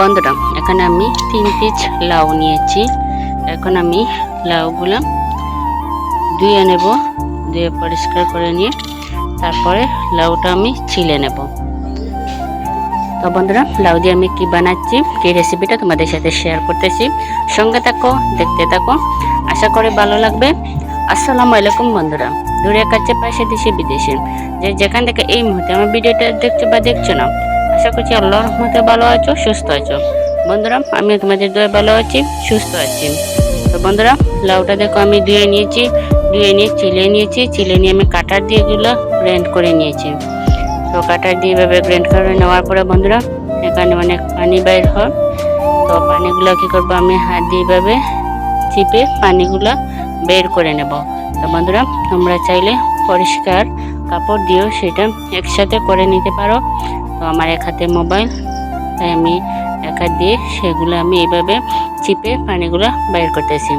বন্ধুরা, এখানে আমি তিন পিস লাউ নিয়েছি। এখন আমি লাউগুলো ধুয়ে নেব, ধুয়ে পরিষ্কার করে নিয়ে তারপরে লাউটা আমি ছিলে নেব। তো বন্ধুরা, লাউ দিয়ে আমি কি বানাচ্ছি, কি রেসিপিটা তোমাদের সাথে শেয়ার করতেছি, সঙ্গে থাকো, দেখতে থাকো। আশা করে ভালো লাগবে। আসসালামু আলাইকুম বন্ধুরা, দূরে কাছে পাশে দেশে বিদেশে। যে যেখান থেকে এই মুহূর্তে আমার ভিডিওটা দেখছ বা দেখছ না আশা করছি আল্লাহর রহমতে ভালো আছো, সুস্থ আছো। বন্ধুরা আমি তোমাদের দয়ে ভালো আছি, সুস্থ আছি। তো বন্ধুরা, লাউটা দেখো আমি ধুয়ে নিয়েছি, ধুয়ে নিয়ে চিলে নিয়েছি, চিলে নিয়ে আমি কাটার দিয়ে এগুলো গ্রাইন্ড করে নিয়েছি। তো কাটার দিয়ে এভাবে গ্রাইন্ড করে নেওয়ার পরে বন্ধুরা, এখানে অনেক পানি বাইর হয়। তো পানিগুলো কী করব, আমি হাত দিয়ে এভাবে চিপে পানিগুলো বের করে নেব। তো বন্ধুরা, তোমরা চাইলে পরিষ্কার কাপড় দিয়েও সেটা একসাথে করে নিতে পারো। আমার এক হাতে মোবাইল, তাই আমি এক হাত দিয়ে সেগুলো আমি এইভাবে চিপে পানিগুলো বের করতেছি।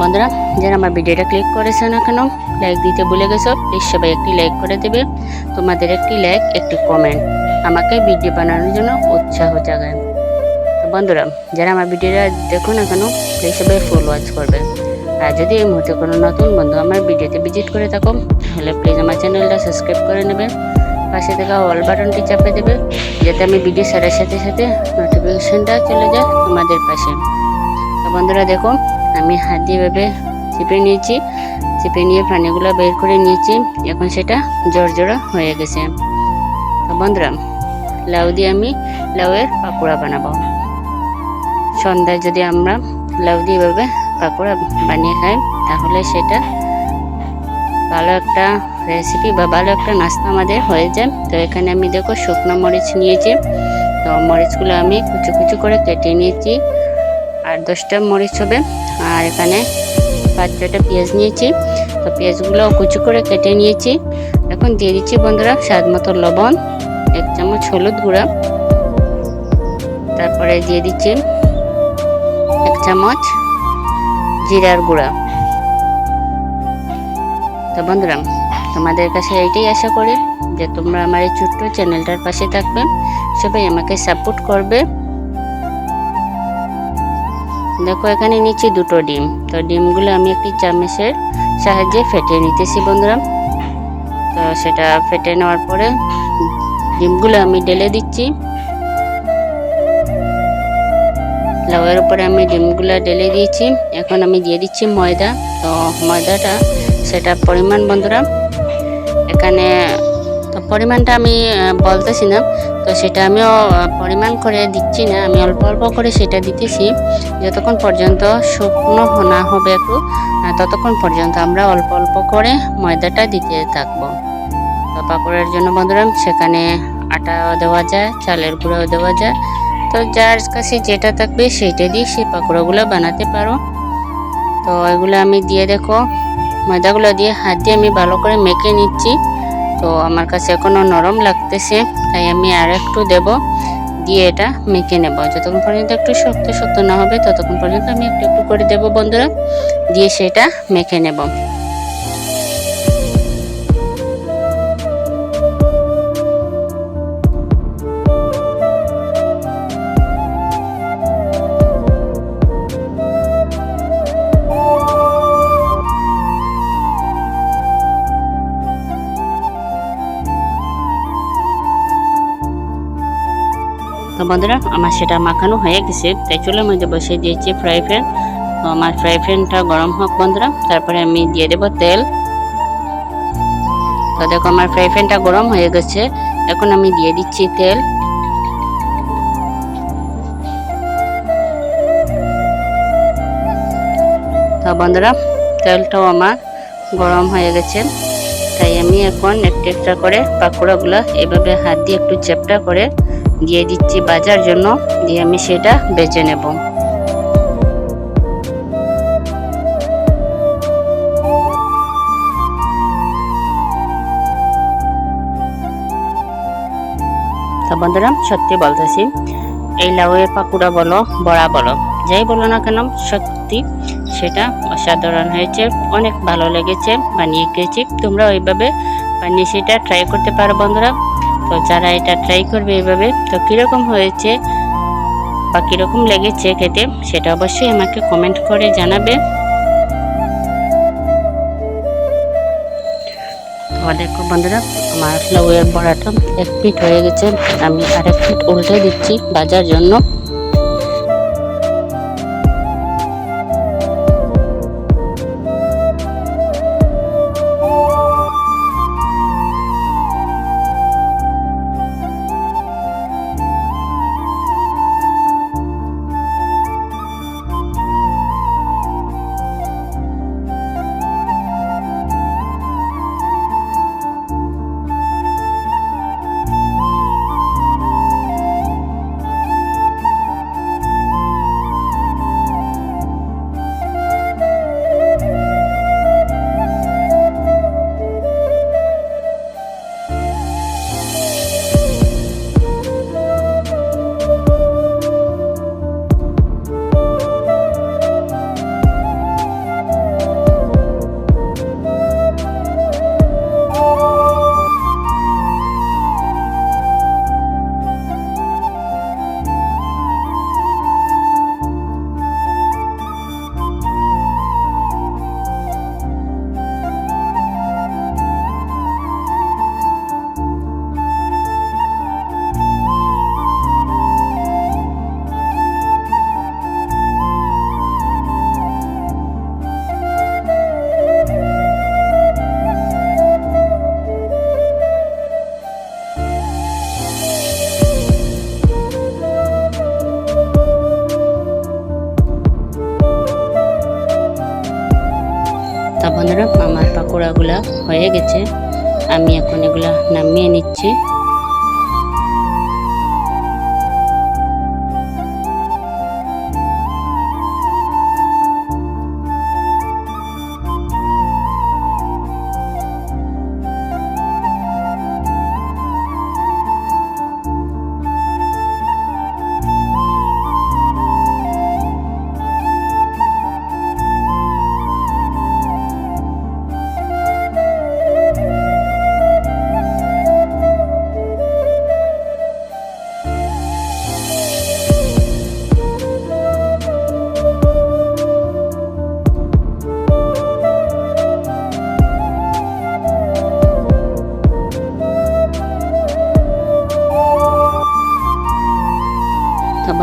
বন্ধুরা, যারা আমার ভিডিওটা ক্লিক করেছে না কেন লাইক দিতে ভুলে গেছো প্লিজ সবাই একটি লাইক করে দেবে। তোমাদের একটি লাইক একটি কমেন্ট আমাকে ভিডিও বানানোর জন্য উৎসাহ জাগায়। তো বন্ধুরা, যারা আমার ভিডিওটা দেখো না কেন প্লিজ সবাই ফুল ওয়াচ করবে। আর যদি এই মুহূর্তে কোনো নতুন বন্ধু আমার ভিডিওতে ভিজিট করে থাকো, তাহলে প্লিজ আমার চ্যানেলটা সাবস্ক্রাইব করে নেবে। পাশে থাকা অল বাটনটি চাপে দেবে, যাতে আমি ভিডিও ছাড়ার সাথে সাথে নোটিফিকেশনটা চলে যায় তোমাদের পাশে। তো বন্ধুরা দেখো, আমি হাত দিয়ে এভাবে চিপে নিয়েছি, চিপে নিয়ে পানিগুলো বের করে নিয়েছি, এখন সেটা জোরজোড়া হয়ে গেছে। তো বন্ধুরা, লাউ দিয়ে আমি লাউয়ের পাকোড়া বানাবো। সন্ধ্যায় যদি আমরা লাউ দিয়ে এভাবে পাকোড়া বানিয়ে খাই, তাহলে সেটা ভালো একটা রেসিপি বা ভালো একটা নাস্তা আমাদের হয়ে যায়। তো এখানে আমি দেখো শুকনো মরিচ নিয়েছি। তো মরিচগুলো আমি কুচু কুচু করে কেটে নিয়েছি। আর দশটা মরিচ হবে। আর এখানে পাঁচ ছটা পেঁয়াজ নিয়েছি। তো পেঁয়াজগুলো কুচু করে কেটে নিয়েছি। এখন দিয়ে দিচ্ছি বন্ধুরা স্বাদ মতো লবণ, এক চামচ হলুদ গুঁড়া। তারপরে দিয়ে দিচ্ছি এক চামচ জিরার গুঁড়া। তো বন্ধুরা তোমাদের কাছে এইটাই আশা করি যে তোমরা আমার এই ছোট্ট চ্যানেলটার পাশে থাকবে। সবাই আমাকে সাপোর্ট করবে। দেখো, এখানে নিচ্ছি দুটো ডিম। তো ডিমগুলো আমি একটি চামচের সাহায্যে ফেটে নিতেছি বন্ধুরা। তো সেটা ফেটে নেওয়ার পরে ডিমগুলো আমি ঢেলে দিচ্ছি। লাউয়ের উপরে আমি ডিমগুলো ঢেলে দিয়েছি। এখন আমি দিয়ে দিচ্ছি ময়দা। তো ময়দাটা সেটা পরিমাণ বন্ধুরা এখানে, তো পরিমাণটা আমি বলতেছি না তো সেটা আমিও পরিমাণ করে দিচ্ছি না। আমি অল্প অল্প করে সেটা দিতেছি। যতক্ষণ পর্যন্ত শুকনো না হবে একটু ততক্ষণ পর্যন্ত আমরা অল্প অল্প করে ময়দাটা দিতে থাকব। তো পাকোড়ার জন্য বন্ধুরা, সেখানে আটাও দেওয়া যায়, চালের গুঁড়াও দেওয়া যায়। তো যার কাছে যেটা থাকবে সেইটা দিয়ে সেই পাকোড়াগুলো বানাতে পারো। তো এগুলো আমি দিয়ে দেখো। ময়দাগুলো দিয়ে হাত দিয়ে আমি ভালো করে মেখে নিচ্ছি। তো আমার কাছে এখনও নরম লাগতেছে, তাই আমি আর একটু দেব, দিয়ে এটা মেখে নেব। যতক্ষণ পর্যন্ত একটু শক্ত শক্ত না হবে, ততক্ষণ পর্যন্ত আমি একটু একটু করে দেব বন্ধুরা, দিয়ে সেটা মেখে নেব। তো বন্ধুরা, আমার সেটা মাখানো হয়ে গেছে। তাই চুলের মধ্যে বসিয়ে দিয়েছি ফ্রাই প্যান তো আমার ফ্রাই প্যানটা গরম হোক বন্ধুরা, তারপরে আমি দিয়ে দেবো তেল। তো দেখো, আমার ফ্রাই প্যানটা গরম হয়ে গেছে। এখন আমি দিয়ে দিচ্ছি তেল। তো বন্ধুরা, তেলটাও আমার গরম হয়ে গেছে। তাই আমি এখন একটা একটা করে পাকোড়াগুলো এভাবে হাত দিয়ে একটু চেপটা করে দিয়ে দিচ্ছি বাজার জন্য, দিয়ে আমি সেটা বেছে নেব। বন্ধুরা, সত্যি বলতেছি, এই লাউয়ের পাকুড়া বলো, বড়া বলো, যাই বলো না কেন, সত্যি সেটা অসাধারণ হয়েছে, অনেক ভালো লেগেছে, বানিয়ে খেয়েছি তোমরা ওইভাবে বানিয়ে সেটা ট্রাই করতে পারো বন্ধুরা। তো যারা এটা ট্রাই করবে এইভাবে তো কীরকম হয়েছে বা কীরকম লেগেছে খেতে, সেটা অবশ্যই আমাকে কমেন্ট করে জানাবে। দেখো বন্ধুরা, আমার লাউয়ের বড়াটা এক ফিট হয়ে গেছে, আমি আরেক ফিট উল্টে দিচ্ছি বাজার জন্য। বন্ধুরা আমার পাকোড়াগুলা হয়ে গেছে। আমি এখন এগুলা নামিয়ে নিচ্ছি।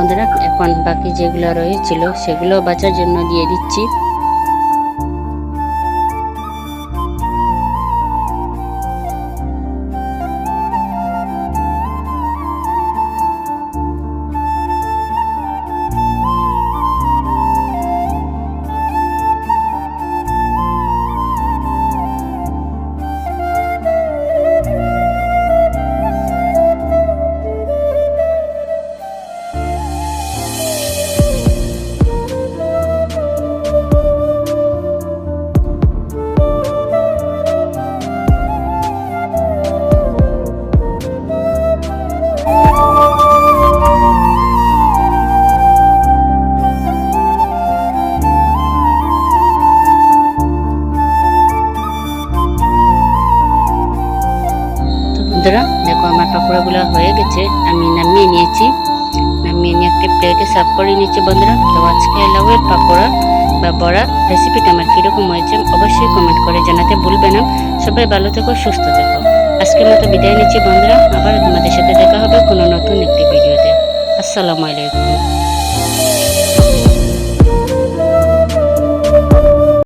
বন্ধুরা এখন বাকি যেগুলো রয়েছিল সেগুলো বাঁচার জন্য দিয়ে দিচ্ছি। আমার পাকোড়াগুলো হয়ে গেছে, আমি নামিয়ে নিয়েছি। নামিয়ে নিয়ে একটা প্লেটে সার্ভ করে নিয়েছি বন্ধুরা। তো আজকে লাউয়ের পাকোড়া বা বড়া রেসিপিটা আমার কীরকম হয়েছে অবশ্যই কমেন্ট করে জানাতে ভুলবে না। সবাই ভালো থেকো, সুস্থ থেকো। আজকের মতো বিদায় নিচ্ছি বন্ধুরা। আবার তোমাদের সাথে দেখা হবে কোনো নতুন একটি ভিডিওতে আসসালামু আলাইকুম।